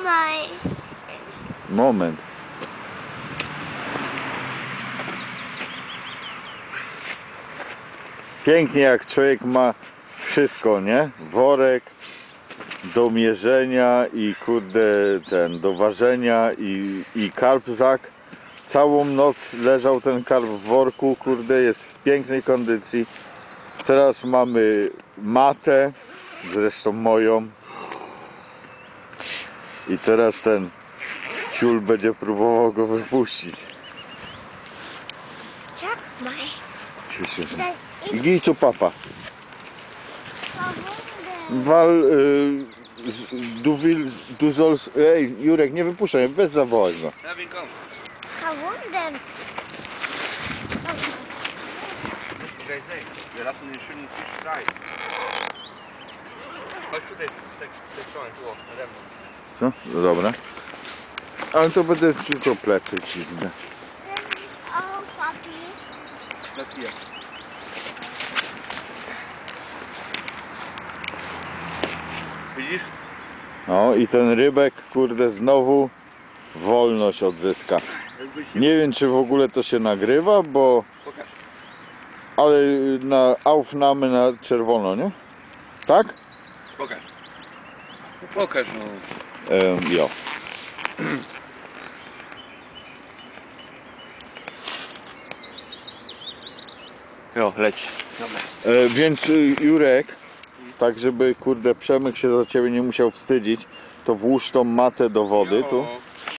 Trzymaj. Moment. Pięknie jak człowiek ma wszystko, nie? Worek do mierzenia i kurde ten do ważenia i, i karpzak. Całą noc leżał ten karp w worku, kurde jest w pięknej kondycji. Teraz mamy matę, zresztą moją. I teraz ten ciul będzie próbował go wypuścić. Cieszę się. Gij tu papa. Wal y, z- duwil, duzols. Ej, Jurek, nie wypuszczaj, bez zawołać go. Chodź tutaj, sek- sekcjonen, tu, o, nade mną. Co? No dobra. Ale to będę tylko plecy. Das hier. Widzisz? No i ten rybek, kurde, znowu wolność odzyska. Nie wiem, czy w ogóle to się nagrywa, bo. Ale na Aufnahme na czerwono, nie? Tak? Pokaż. Pokaż, no. Em, jo. Jo, leć. Dobra. E, więc y, Jurek, tak żeby kurde Przemyk się za ciebie nie musiał wstydzić, to włóż tą matę do wody tu.